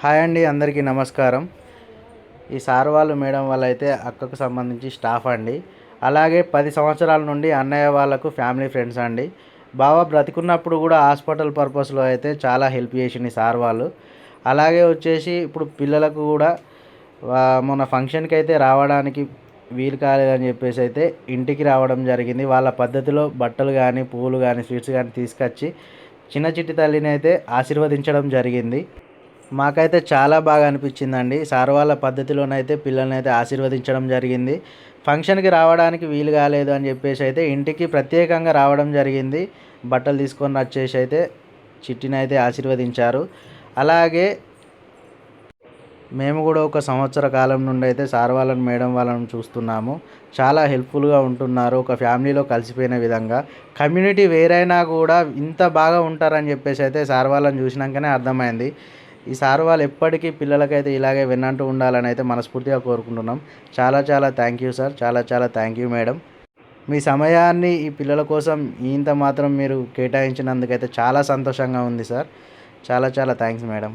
Hi అండి అందరికీ నమస్కారం. ఈ సార్ వాళ్ళు మేడం వాళ్ళు అయితే అక్కకు సంబంధించి స్టాఫ్ అండి. అలాగే పది సంవత్సరాల నుండి అన్నయ్య వాళ్ళకు ఫ్యామిలీ ఫ్రెండ్స్ అండి. బావ బ్రతికున్నప్పుడు కూడా హాస్పిటల్ పర్పస్లో అయితే చాలా హెల్ప్ చేసింది సార్ వాళ్ళు అలాగే వచ్చేసి ఇప్పుడు పిల్లలకు కూడా మొన్న ఫంక్షన్కి అయితే రావడానికి వీలు కాలేదని చెప్పేసి అయితే ఇంటికి రావడం జరిగింది. వాళ్ళ పద్ధతిలో బట్టలు కానీ పువ్వులు కానీ స్వీట్స్ కానీ తీసుకొచ్చి చిన్న చిట్టి తల్లిని అయితే ఆశీర్వదించడం జరిగింది. మాకైతే చాలా బాగా అనిపించిందండి. సార్ వాళ్ళ పద్ధతిలోనైతే పిల్లల్ని అయితే ఆశీర్వదించడం జరిగింది. ఫంక్షన్కి రావడానికి వీలు కాలేదు అని చెప్పేసి అయితే ఇంటికి ప్రత్యేకంగా రావడం జరిగింది. బట్టలు తీసుకొని వచ్చేసి అయితే చిట్టిని అయితే ఆశీర్వదించారు. అలాగే మేము కూడా ఒక సంవత్సర కాలం నుండి అయితే సార్ వాళ్ళని మేడం వాళ్ళని చూస్తున్నాము. చాలా హెల్ప్ఫుల్గా ఉంటున్నారు. ఒక ఫ్యామిలీలో కలిసిపోయిన విధంగా. కమ్యూనిటీ వేరైనా కూడా ఇంత బాగా ఉంటారని చెప్పేసి అయితే సార్ వాళ్ళని చూసినాకనే అర్థమైంది. ఈ సార్ వాళ్ళు ఎప్పటికీ పిల్లలకైతే ఇలాగే విన్నంటూ ఉండాలని అయితే మనస్ఫూర్తిగా కోరుకుంటున్నాం. చాలా చాలా థ్యాంక్ యూ సార్ చాలా చాలా థ్యాంక్ యూ మేడం మీ సమయాన్ని ఈ పిల్లల కోసం ఇంత మాత్రం మీరు కేటాయించినందుకైతే చాలా సంతోషంగా ఉంది సార్ చాలా చాలా థ్యాంక్స్ మేడం